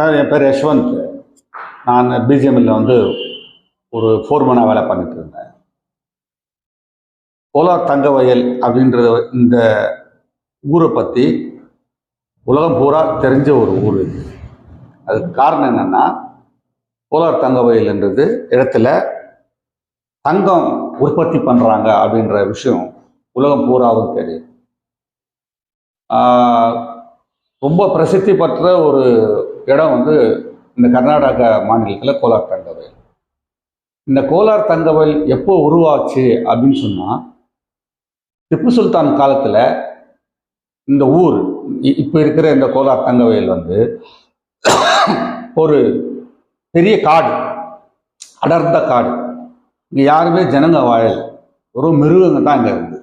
Sir என் பேர் யஷ்வந்த். நான் பிஜிஎம்மில் வந்து ஒரு ஃபோர்மனாக வேலை பண்ணிட்டு இருந்தேன். கோலார் தங்கவயல் அப்படின்ற இந்த ஊரை பற்றி உலகம் பூரா தெரிஞ்ச ஒரு ஊர் இது. அதுக்கு காரணம் என்னென்னா கோலார் தங்கவயல்ன்றது இடத்துல தங்கம் உற்பத்தி பண்ணுறாங்க அப்படின்ற விஷயம் உலகம் பூராவும் தெரியும். ரொம்ப பிரசித்தி பெற்ற ஒரு இடம் வந்து இந்த கர்நாடக மாநிலத்தில் கோலார் தங்கவயல் இந்த கோலார் தங்கவயல் எப்போ உருவாச்சு அப்படின்னு சொன்னால் திப்பு சுல்தான் காலத்தில் இந்த ஊர் இ- இப்போ இருக்கிற இந்த கோலார் தங்கவயல் வந்து ஒரு பெரிய காடு அடர்ந்த காடு. இங்கே யாருமே ஜனங்க வாழல. ஒரு மிருகங்க தான் இங்கே இருந்து.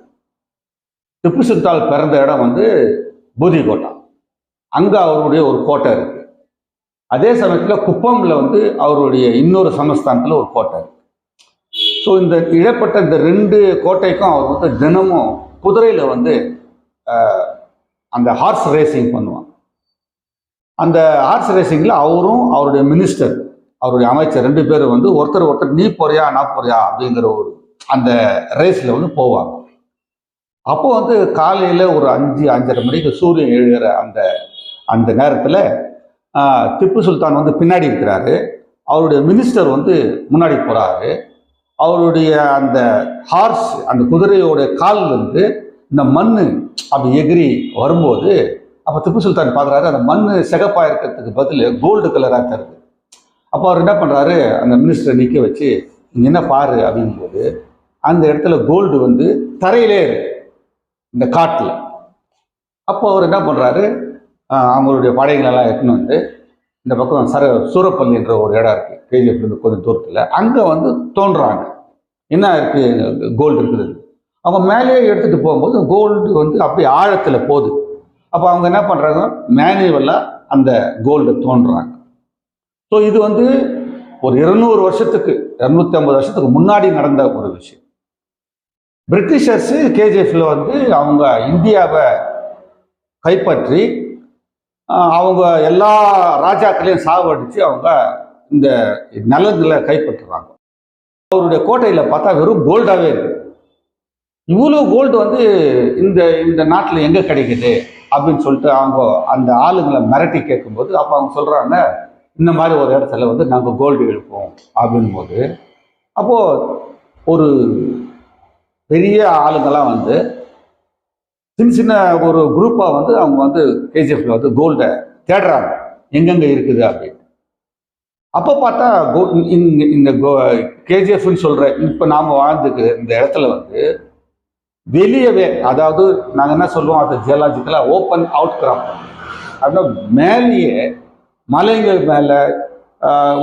திப்பு சுல்தான் பிறந்த இடம் வந்து பூதிகோட்டா. அங்கே அவருடைய ஒரு கோட்டை இருக்குது அதே சமயத்தில் குப்பம்ல வந்து அவருடைய இன்னொரு சமஸ்தானத்தில் ஒரு கோட்டை ஸோ இந்த இழப்பட்ட இந்த ரெண்டு கோட்டைக்கும் அவர் வந்து தினமும் குதிரையில் வந்து அந்த ஹார்ஸ் ரேசிங் பண்ணுவாங்க. அந்த ஹார்ஸ் ரேசிங்கில் அவரும் அவருடைய மினிஸ்டர் அவருடைய அமைச்சர் ரெண்டு பேரும் வந்து ஒருத்தர் ஒருத்தர் நீ போறியா நான் போறியா அப்படிங்கிற ஒரு அந்த ரேஸில் வந்து போவாங்க. அப்போ வந்து காலையில் ஒரு அஞ்சு அஞ்சரை மணிக்கு சூரியன் எழுகிற அந்த அந்த நேரத்தில் திப்பு சுல்தான் வந்து பின்னாடி இருக்கிறாரு. அவருடைய மினிஸ்டர் வந்து முன்னாடி போகிறாரு அவருடைய அந்த ஹார்ஸ் அந்த குதிரையோட காலில் இருந்து இந்த மண் அப்படி எகிரி வரும்போது அப்போ திப்பு சுல்தான் பார்க்குறாரு அந்த மண் செகப்பாக இருக்கிறதுக்கு பதில் கோல்டு கலராக தருது. அப்போ அவர் என்ன பண்ணுறாரு அந்த மினிஸ்டரை நிற்க வச்சு இங்கே என்ன பாரு அப்படிங்கும்போது அந்த இடத்துல கோல்டு வந்து தரையிலே இருக்கு இந்த காட்டில். அப்போ அவர் என்ன பண்ணுறாரு அவங்களுடைய படைகளெல்லாம் எடுத்துன்னு வந்து இந்த பக்கம் சர சூரப்பள்ளின்ற ஒரு இடம் இருக்குது கேஜிஎஃப்லேருந்து கொஞ்சம் தூரத்தில். அங்கே வந்து தோன்றுறாங்க என்ன இருக்குது கோல்டு இருக்குது. அவங்க மேலேயே எடுத்துகிட்டு போகும்போது கோல்டு வந்து அப்படியே ஆழத்தில் போகுது. அப்போ அவங்க என்ன பண்ணுறாங்க மேனுவலாக அந்த கோல்டு தோன்றுறாங்க ஸோ இது வந்து ஒரு இருநூறு வருஷத்துக்கு இரநூத்தி ஐம்பது வருஷத்துக்கு முன்னாடி நடந்த ஒரு விஷயம். பிரிட்டிஷர்ஸு கேஜிஎஃப்ல வந்து அவங்க இந்தியாவை கைப்பற்றி அவங்க எல்லா ராஜாக்களையும் சாவடிச்சு அவங்க இந்த நிலங்களை கைப்பற்றுறாங்க. அவருடைய கோட்டையில் பார்த்தா வெறும் கோல்டாகவே இருக்கு. இவ்வளோ கோல்டு வந்து இந்த இந்த நாட்டில் எங்கே கிடைக்குது? அப்படின்னு சொல்லிட்டு அவங்க அந்த ஆளுங்களை மிரட்டி கேட்கும்போது அப்போ அவங்க சொல்கிறாங்க இந்த மாதிரி ஒரு இடத்துல வந்து நாங்கள் கோல்டு எடுப்போம் அப்படின்போது அப்போது ஒரு பெரிய ஆளுங்கள்லாம் வந்து சின்ன சின்ன ஒரு குரூப்பாக வந்து அவங்க வந்து கேஜிஎஃப்ல வந்து கோல்டை தேடுறாங்க. எங்கெங்கே இருக்குது அப்படின்னு. அப்போ பார்த்தா கோ இந்த இந்த கோ கேஜிஎஃப்னு சொல்கிற இப்போ நாம் வாழ்ந்துக்கு இந்த இடத்துல வந்து வெளியவே அதாவது நாங்கள் என்ன சொல்லுவோம் அது ஜியலாஜிக்கலாக ஓப்பன் அவுட் கிராப் அப்படின்னா மேலேயே மலைகள் மேலே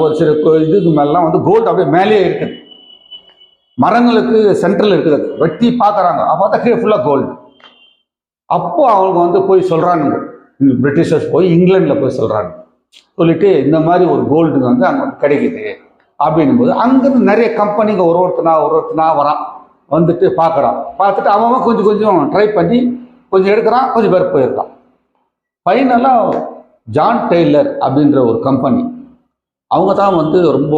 ஒரு சில இதுக்கு மேலாம் வந்து கோல்டு அப்படியே மேலேயே இருக்குது. மரங்களுக்கு சென்ட்ரல் இருக்குது வெட்டி பார்க்குறாங்க. அப்போ பார்த்தா கீழே ஃபுல்லாக கோல்டு அப்போ அவங்க வந்து போய் சொல்கிறானுங்க பிரிட்டிஷர்ஸ் போய் இங்கிலாண்டில் போய் சொல்கிறாங்க சொல்லிட்டு இந்த மாதிரி ஒரு கோல்டு வந்து அங்கே வந்து கிடைக்குது அப்படின்னும் போது அங்கேருந்து நிறைய கம்பெனிங்க ஒரு ஒருத்தனா ஒரு ஒருத்தனா வரான். வந்துட்டு பார்க்குறான். பார்த்துட்டு அவன் கொஞ்சம் கொஞ்சம் ட்ரை பண்ணி கொஞ்சம் எடுக்கிறான் கொஞ்சம் பேர் போயிருக்கான். ஃபைனலாக ஜான் டெய்லர் அப்படின்ற ஒரு கம்பெனி அவங்க தான் வந்து ரொம்ப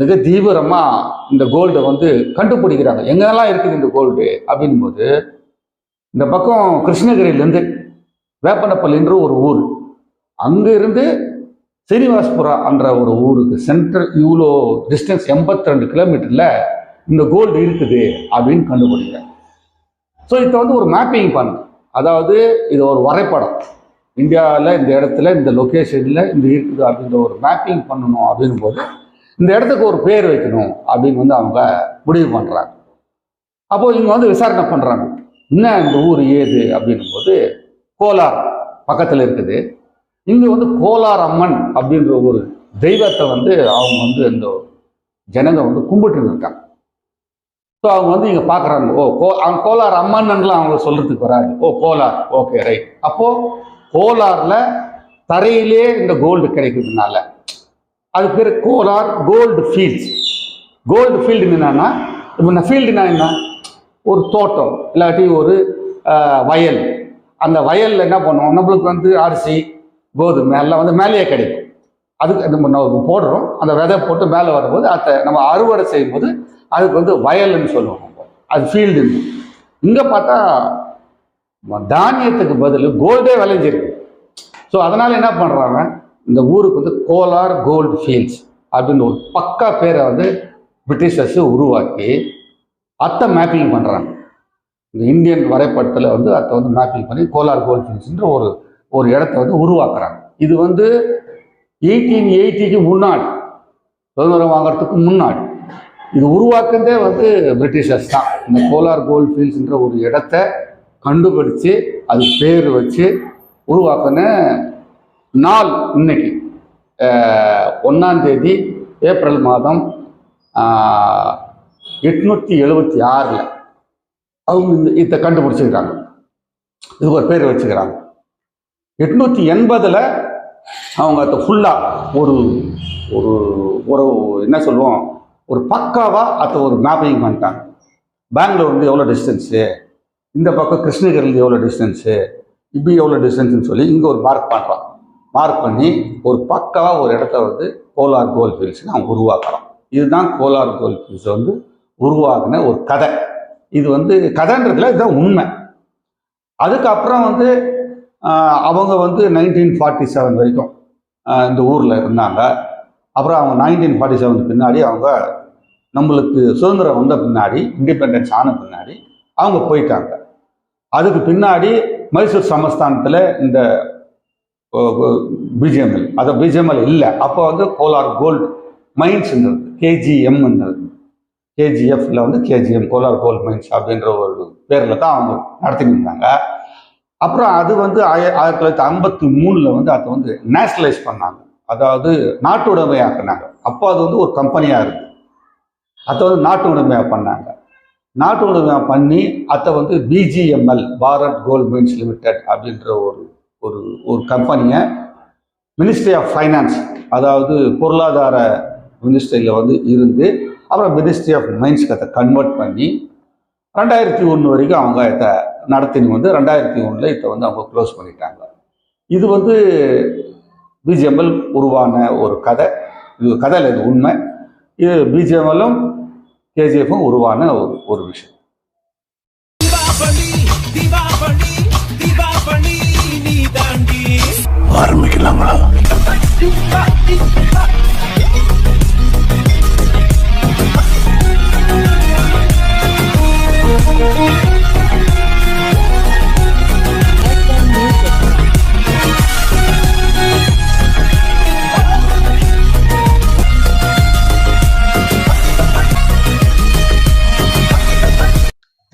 மிக தீவிரமாக இந்த கோல்டை வந்து கண்டுபிடிக்கிறாங்க. எங்கெல்லாம் இருக்குது இந்த கோல்டு அப்படின்போது இந்த பக்கம் கிருஷ்ணகிரியிலேருந்து வேப்பனப்பள்ளின்ற ஒரு ஊர். அங்கே இருந்து ஸ்ரீனிவாஸ்புரா என்ற ஒரு ஊருக்கு சென்ட்ரல் இவ்வளோ டிஸ்டன்ஸ் எண்பத்தி ரெண்டு கிலோமீட்டரில் இந்த கோல்டு இருக்குது அப்படின்னு கண்டுபிடிக்கிறாங்க ஸோ இதை வந்து ஒரு மேப்பிங் பண்ண. அதாவது இது ஒரு வரைபடம். இந்தியாவில் இந்த இடத்துல இந்த லொக்கேஷனில் இந்த இருக்குது அப்படின்ற ஒரு மேப்பிங் பண்ணணும் அப்படின் போது இந்த இடத்துக்கு ஒரு பேர் வைக்கணும் அப்படின்னு வந்து அவங்க முடிவு பண்ணுறாங்க அப்போது இவங்க வந்து விசாரணை பண்ணுறாங்க என்ன இந்த ஊர் ஏது அப்படின்னும் போது கோலார் பக்கத்தில் இருக்குது. இங்கே வந்து கோலார் அம்மன் அப்படின்ற ஒரு தெய்வத்தை வந்து அவங்க வந்து இந்த ஜனங்க வந்து கும்பிட்டு இருக்காங்க. ஸோ அவங்க வந்து இங்கே பார்க்குறாங்க ஓ கோ அவங்க கோலார் அம்மன்லாம் அவங்க சொல்கிறதுக்கு வராது. ஓ கோலார் ஓகே ரைட் அப்போது கோலாரில் தரையிலே இந்த கோல்டு கிடைக்கிறதுனால அது பேர் Kolar gold fields gold field என்னன்னா இப்போ நான் ஃபீல்டுனா என்ன? ஒரு தோட்டம் இல்லாட்டி ஒரு வயல். அந்த வயலில் என்ன பண்ணுவோம்? நம்மளுக்கு வந்து அரிசி கோதுமை எல்லாம் வந்து மேலேயே கிடைக்கும். அதுக்கு நம்ம நம்ம போடுறோம். அந்த விதை போட்டு மேலே வரும்போது அதை நம்ம அறுவடை செய்யும்போது அதுக்கு வந்து வயல்னு சொல்லுவோம் அது ஃபீல்டு இங்கே பார்த்தா தானியத்துக்கு பதில் கோல்டே விளைஞ்சிருக்கு. ஸோ அதனால் என்ன பண்ணுறாங்க இந்த ஊருக்கு வந்து கோலார் கோல்டு ஃபீல்ட்ஸ் அப்படின்னு ஒரு பக்கா பேரை வந்து பிரிட்டிஷர்ஸு உருவாக்கி அத்தை மேப்பிங் பண்ணுறாங்க இந்த இந்தியன் வரைபடத்தில் வந்து அத்தை வந்து மேப்பிங் பண்ணி கோலார் கோல்டு ஃபீல்ட்ஸ்ன்ற ஒரு ஒரு இடத்த வந்து உருவாக்குறாங்க. இது வந்து எயிட்டீன் எயிட்டிக்கு முன்னாடி சுதந்திரம் வாங்குறதுக்கு முன்னாடி. இது உருவாக்குனதே வந்து பிரிட்டிஷர்ஸ் தான். இந்த கோலார் கோல்ட் ஃபீல்ட்ஸ்ன்ற ஒரு இடத்த கண்டுபிடிச்சு அது பேர் வச்சு உருவாக்குன நாள் இன்னைக்கு. ஒன்றாம் தேதி ஏப்ரல் மாதம் எட்நூற்றி எழுபத்தி ஆறில். அவங்க இந்த இதை கண்டுபிடிச்சிருக்காங்க. இது ஒரு பேர் வச்சுக்கிறாங்க. எட்நூற்றி எண்பதில் அவங்க அதை ஃபுல்லாக ஒரு ஒரு ஒரு என்ன சொல்லுவோம் ஒரு பக்காவாக அதை ஒரு மேப்பிங் பண்ணிட்டாங்க. பெங்களூர் வந்து எவ்வளோ டிஸ்டன்ஸு இந்த பக்கம் கிருஷ்ணகிரிலேருந்து எவ்வளோ டிஸ்டன்ஸு இப்படி எவ்வளோ டிஸ்டன்ஸ்னு சொல்லி இங்கே ஒரு மார்க் பண்ணுறான் மார்க் பண்ணி ஒரு பக்காவாக ஒரு இடத்த வந்து கோலார் கோல் ஃபீல்ட்ஸ் அவங்க உருவாக்குறோம். இதுதான் கோலார் கோல் ஃபீல்ட்ஸ் வந்து உருவாக்குன ஒரு கதை. இது வந்து கதைன்றதுல இதுதான் உண்மை. அதுக்கப்புறம் வந்து அவங்க வந்து நைன்டீன் ஃபார்ட்டி செவன் வரைக்கும் இந்த ஊரில் இருந்தாங்க. அப்புறம் அவங்க நைன்டீன் ஃபார்ட்டி செவன் பின்னாடி அவங்க நம்மளுக்கு சுதந்திரம் வந்த பின்னாடி இண்டிபெண்டன்ஸ் ஆன பின்னாடி அவங்க போயிட்டாங்க. அதுக்கு பின்னாடி மைசூர் சமஸ்தானத்தில் இந்த பிஜிஎம்எல் அது பிஜிஎம்எல் இல்லை. அப்போ வந்து கோலார் கோல்டு மைன்ஸ்ன்றது கேஜிஎம்ன்றது கேஜிஎஃப்ல வந்து கேஜிஎம் கோலார் கோல் மைன்ஸ் அப்படின்ற ஒரு பேரில் தான் அவங்க நடத்திட்டு இருந்தாங்க. அப்புறம் அது வந்து ஆய ஆயிரத்தி தொள்ளாயிரத்தி ஐம்பத்தி மூணில் வந்து அதை வந்து நேஷனலைஸ் பண்ணாங்க. அதாவது நாட்டு உடைமையாக்குனாங்க அப்போ அது வந்து ஒரு கம்பெனியாக இருக்கு அதை வந்து நாட்டு உடைமையாக பண்ணாங்க. நாட்டு உடைமையாக பண்ணி அதை வந்து BGML Bharat gold mines limited அப்படின்ற ஒரு ஒரு ஒரு கம்பெனியை மினிஸ்ட்ரி ஆஃப் ஃபைனான்ஸ் அதாவது பொருளாதார மினிஸ்ட்ரியில் வந்து இருந்து அப்புறம் மினிஸ்ட்ரி ஆஃப் மைன்ஸ்க்கு அதை கன்வெர்ட் பண்ணி ரெண்டாயிரத்தி ஒன்று வரைக்கும் அவங்க இதை நடத்தினு வந்து ரெண்டாயிரத்தி ஒன்றில் இதை வந்து அவங்க க்ளோஸ் பண்ணிட்டாங்க. இது வந்து பிஜிஎம்எல் உருவான ஒரு கதை. இது கதையில் இது உண்மை. இது பிஜிஎம்எல்லும் கேஜிஎஃப்பும் உருவான ஒரு ஒரு விஷயம்.